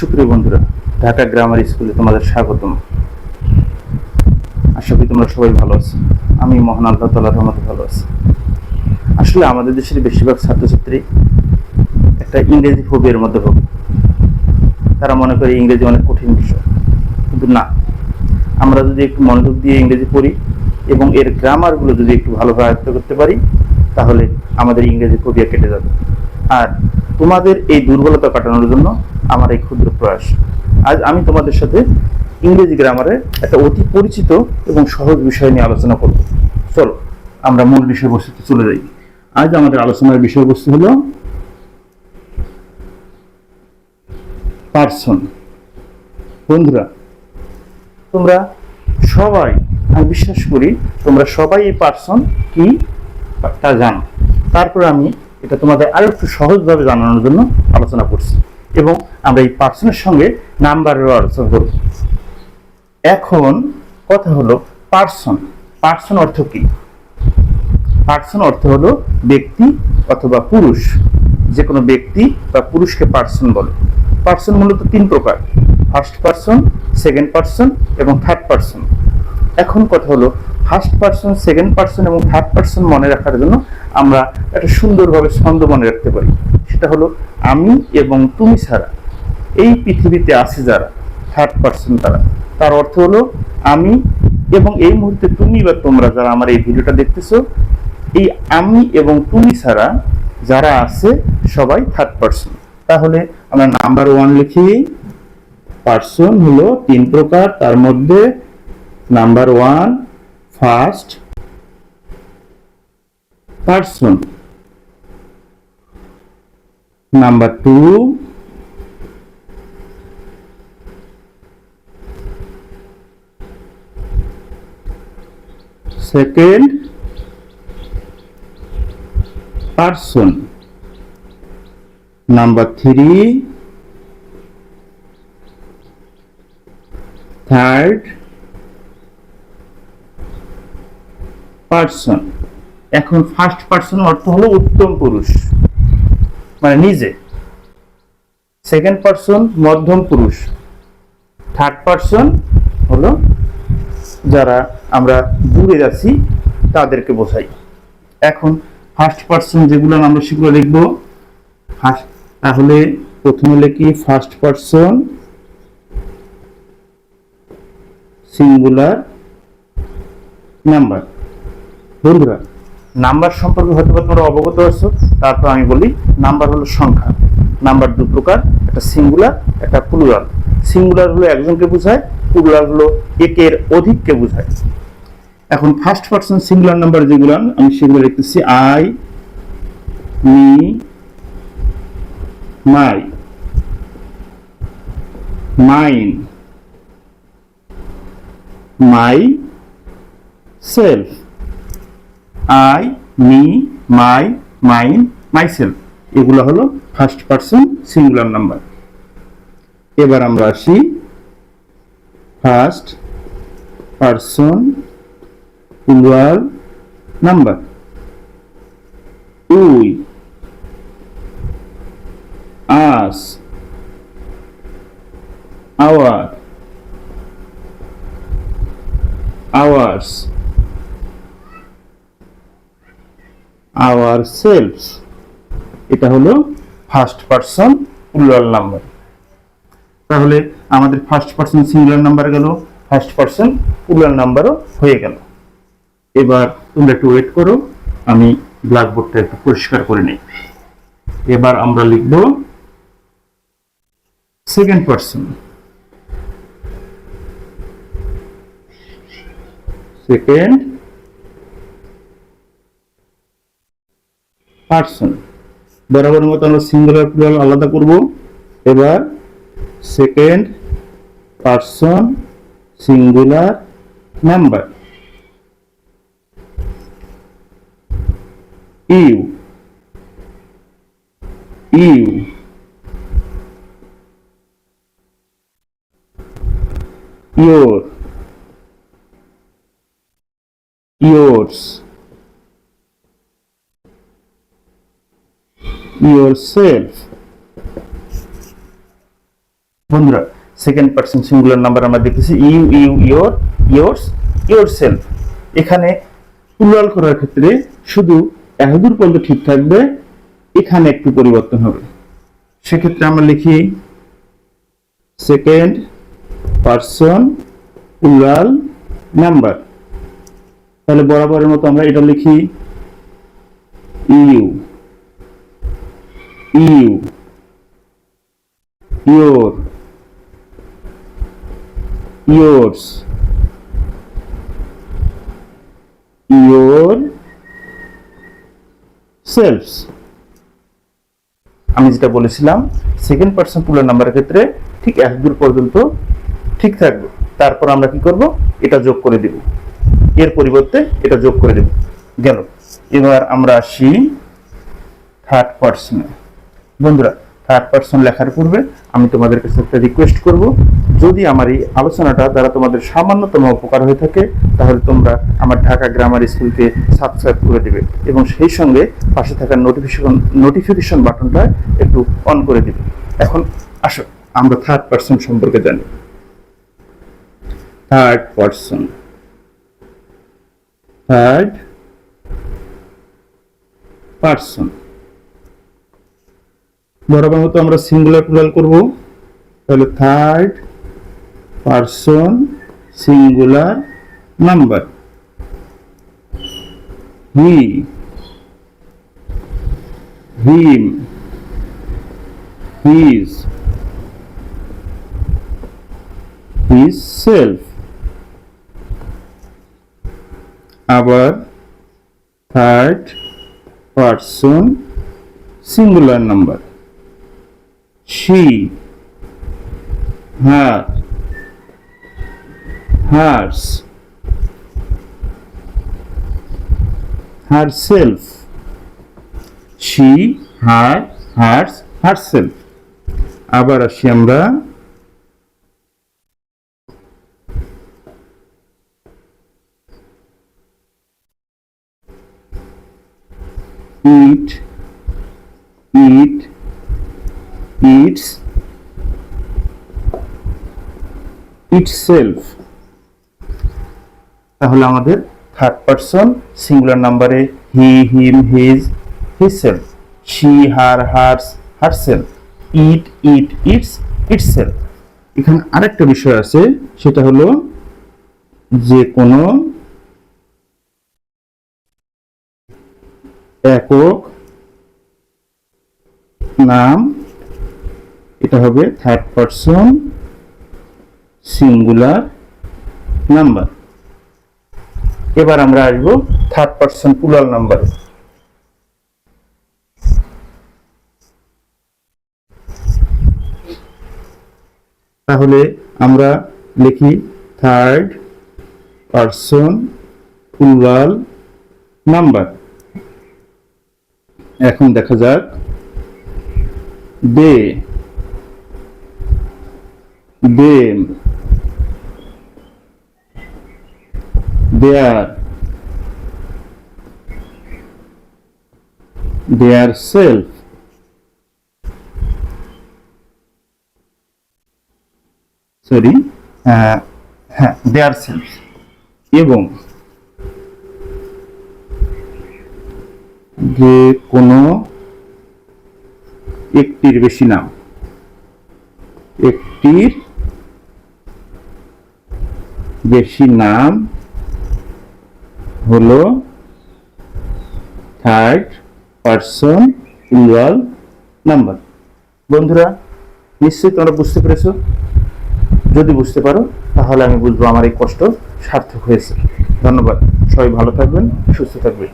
সুপ্রিয় বন্ধুরা, ঢাকা গ্রামার স্কুলে তোমাদের স্বাগতম। আশা করি তোমরা সবাই ভালো আছো। আমি মহান আল্লাহ তালার রহমতে ভালো আছি। আসলে আমাদের দেশের বেশিরভাগ ছাত্রছাত্রী একটা ইংরেজি ফোবিয়ার মধ্যে ভোগে। তারা মনে করে ইংরেজি অনেক কঠিন বিষয়। কিন্তু না, আমরা যদি একটু মনোযোগ দিয়ে ইংরেজি পড়ি এবং এর গ্রামারগুলো যদি একটু ভালোভাবে আয়ত্ত করতে পারি, তাহলে আমাদের ইংরেজি ফোবিয়া কেটে যাবে। আর তোমাদের এই দুর্বলতা কাটানোর জন্য আমার এই ক্ষুদ্র প্রয়াস। আজ আমি তোমাদের সাথে ইংরেজি গ্রামারের একটা অতি পরিচিত এবং সহজ বিষয় নিয়ে আলোচনা করব। চলো, আমরা মূল বিষয়বস্তুতে চলে যাই। আজ আমাদের আলোচনার বিষয়বস্তু হলো পার্সন বন্ধুরা, তোমরা সবাই, আমি বিশ্বাস করি তোমরা সবাই এই পার্সন কি তা জানো। তারপর আমি এটা তোমাদের আরও একটু সহজভাবে জানানোর জন্য আলোচনা করছি। এবং আমরা এই পার্সনের সঙ্গে নাম্বারেরও আলোচনা করব। এখন কথা হলো পার্সন পার্সন অর্থ কি? পার্সন অর্থ হলো ব্যক্তি অথবা পুরুষ। যে কোনো ব্যক্তি বা পুরুষকে পার্সন বলে। পার্সন মূলত তিন প্রকার। ফার্স্ট পার্সন সেকেন্ড পার্সন এবং থার্ড পার্সন এখন কথা হলো ফার্স্ট পার্সন সেকেন্ড পার্সন এবং থার্ড পার্সন মনে রাখার জন্য আমরা একটা সুন্দরভাবে ছন্দ মনে রাখতে পারি। সেটা হলো, আমি এবং তুমি ছাড়া। এই পৃথিবীতে আছে যারা থার্ড পার্সন তারা। তার অর্থ হলো, আমি এবং এই মুহূর্তে তুমি বা তোমরা যারা আমার এই ভিডিওটা দেখতেছো, এই আমি এবং তুমি ছাড়া যারা আছে, সবাই থার্ড পার্সন তাহলে আমরা নাম্বার ওয়ান লিখি। পার্সন হলো তিন প্রকার, তার মধ্যে number one first person. Number 2 second. Person. Number 3 third. Person. এখন ফার্স্ট পার্সন অর্থ হলো উত্তম পুরুষ। মানে নিজে। সেকেন্ড পার্সন মধ্যম পুরুষ। থার্ড পার্সন হলো যারা আমরা দূরে যাচ্ছি তাদেরকে বোঝাই। এখন ফার্স্ট পার্সন যেগুলো আমরা সেগুলো লিখব। তাহলে প্রথমে লিখি ফার্স্ট পার্সন সিঙ্গুলার নাম্বার বন্ধুরা নাম্বার সম্পর্কে হয়তো তোমরা অবগত আছো, তারপর আমি বলি, নাম্বার হলো সংখ্যা। নাম্বার দু প্রকার, একটা সিঙ্গুলার একটা প্লুরাল সিঙ্গুলার হলো একজনকে বোঝায় প্লুরাল হলো একের অধিককে বোঝায়। এখন ফার্স্ট পার্সন সিঙ্গুলার নাম্বার যেগুলো, আমি সেগুলো লিখতেছি I me my mine my self I me my mine myself এগুলো হলো ফার্স্ট পার্সন সিঙ্গুলার নাম্বার এবার আমরা আসি first person plural number we us, our, ours. Our selves এটা হলো ফার্স্ট পার্সন প্লুরাল নাম্বার তাহলে আমাদের ফার্স্ট পার্সন সিঙ্গুলার নাম্বার গেল ফার্স্ট পার্সন প্লুরাল নাম্বারও হয়ে গেল। এবার তোমরা একটু ওয়েট করো, আমি ব্ল্যাকবোর্ডটা একটু পরিষ্কার করে নিই। এবার আমরা লিখব সেকেন্ড পার্সন সেকেন্ড পার্সন বরাবর মতো আমরা সিঙ্গুলার প্লুরাল আলাদা করব। এবার second person singular number you you your. Yours. Yourself. বন্ধুরা সেকেন্ড পার্সন সিঙ্গুলার নাম্বার আমরা দেখতেছি you you your yours your self এখানে প্লুরাল করার ক্ষেত্রে শুধু এহদুর পর্যন্ত ঠিক থাকবে, এখানে একটু পরিবর্তন হবে। সেক্ষেত্রে আমরা লিখি সেকেন্ড পার্সন প্লুরাল নাম্বার তাহলে বরাবরের মতো আমরা এটা লিখি you you your yours. Your selves. আমি যেটা বলেছিলাম সেকেন্ড পার্সন পুলার নাম্বারের ক্ষেত্রে ঠিক এক দূর পর্যন্ত ঠিক থাকবে। তারপর আমরা কি করব? এটা যোগ করে দেব। এর পরিবর্তে এটা যোগ করে দেব। গেল। এবার আমরা আসি থার্ড পার্সনে বন্ধুরা থার্ড পার্সন লেখার পূর্বে আমি তোমাদের কাছে একটা রিকোয়েস্ট করব। যদি আমার এই আলোচনাটা দ্বারা তোমাদের সামান্যতম উপকার হয়ে থাকে, তাহলে তোমরা আমার ঢাকা গ্রামার স্কুলকে সাবস্ক্রাইব করে দেবে এবং সেই সঙ্গে পাশে থাকা নোটিফিকেশন নোটিফিকেশন বাটনটা একটু অন করে দিবে। এখন আসো, আমরা থার্ড পার্সন সম্পর্কে জানি। থার্ড পার্সন থার্ড পার্সন বরাবর মতো আমরা সিঙ্গুলার প্লুরাল করব। তাহলে third person singular number he him his his self আবার third person singular number she, her, hers, herself, she, her, hers, herself. আবার আসি আমরা itself. তাহলে আমাদের থার্ড পারসন সিঙ্গুলার নাম্বারে he him his himself she her hers herself it it its itself এখানে আরেকটা বিষয় আছে, সেটা হলো যে কোনো একক নাম, এটা হবে থার্ড পারসন সিঙ্গুলার নাম্বার এবার আমরা আসব থার্ড পারসন প্লুরাল নাম্বারে তাহলে আমরা লিখি থার্ড পারসন প্লুরাল নাম্বার এখন দেখা যাক। They them their their self. Sorry হ্যাঁ দেয়ার সেলফ এবং যে কোনো একটির বেশি নাম। একটির বেশি নাম হলো থার্ড পার্সন প্লুরাল নাম্বার বন্ধুরা, নিশ্চয়ই তোমরা বুঝতে পেরেছ? যদি বুঝতে পারো, তাহলে আমি বুঝব আমার এই কষ্ট সার্থক হয়েছে। ধন্যবাদ। সবাই ভালো থাকবেন, সুস্থ থাকবেন।